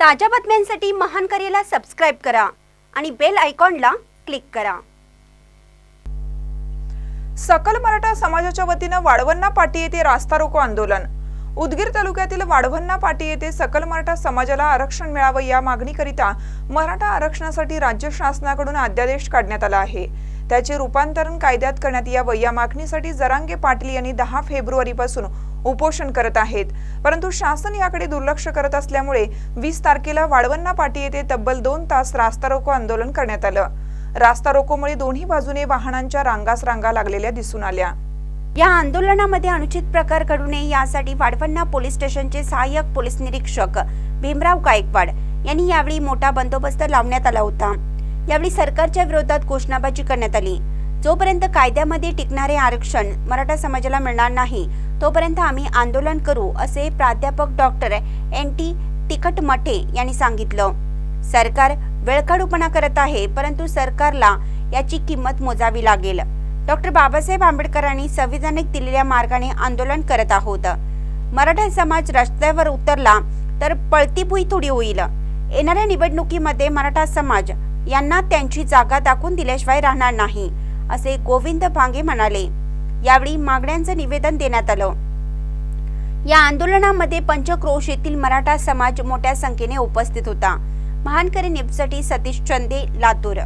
ताज्या बातम्यांसाठी महान करेला सबस्क्राईब करा आणि बेल आयकॉनला क्लिक करा. सकल मराठा समाजाच्या वतीनं वाढवण्णा पाटी येथे रास्ता रोको आंदोलन. उदगीर तालुक्यातील वाढवण्णा पाटी येथे सकल मराठा समाजाला आरक्षण मिळावं या मागणीकरिता मराठा आरक्षणासाठी राज्य शासनाकडून अध्यादेश काढण्यात आला आहे. त्याचे रूपांतरण कायद्यात करण्यात यावं. या मागणीसाठी जरांगे पाटील यांनी दहा फेब्रुवारीपासून उपोषण करत आहेत. परंतु शासन याकडे दुर्लक्ष करत असल्यामुळे वीस तारखेला वाळवण्णा पाटी येथे तब्बल दोन तास रास्ता रोको आंदोलन करण्यात आलं. रास्ता रोकोमुळे दोन्ही बाजूने वाहनांच्या रांगास रांगा लागलेल्या दिसून आल्या. या आंदोलनामध्ये अनुचित प्रकार घडू नये यासाठी वाढवण्णा पोलीस स्टेशनचे सहाय्यक पोलीस निरीक्षक भीमराव गायकवाड यांनी यावेळी मोठा बंदोबस्त लावण्यात आला होता. यावेळी सरकारच्या विरोधात घोषणाबाजी करण्यात आली. जोपर्यंत कायद्यामध्ये टिकणारे आरक्षण मराठा समाजाला मिळणार नाही तोपर्यंत आम्ही आंदोलन करू असे प्राध्यापक डॉक्टर एन टी तिखटमठे यांनी सांगितलं. सरकार वेळकाढूपणा करत आहे परंतु सरकारला याची किंमत मोजावी लागेल. डॉक्टर बाबासाहेब आंबेडकरांनी संविधानिक दिलेल्या मार्गाने आंदोलन करत आहोत. मराठा समाज रस्त्यावर उतरला तर पळती भुई थोडी होईल. येणाऱ्या निवडणुकीमध्ये मराठा समाज यांना त्यांची जागा दाखवून दिल्याशिवाय राहणार नाही असे गोविंद भांगे म्हणाले. यावेळी मागण्यांचं निवेदन देण्यात आलं. या आंदोलनामध्ये पंचक्रोश येथील मराठा समाज मोठ्या संख्येने उपस्थित होता. महानकरी निपसाठी सतीश चंदे लातूर.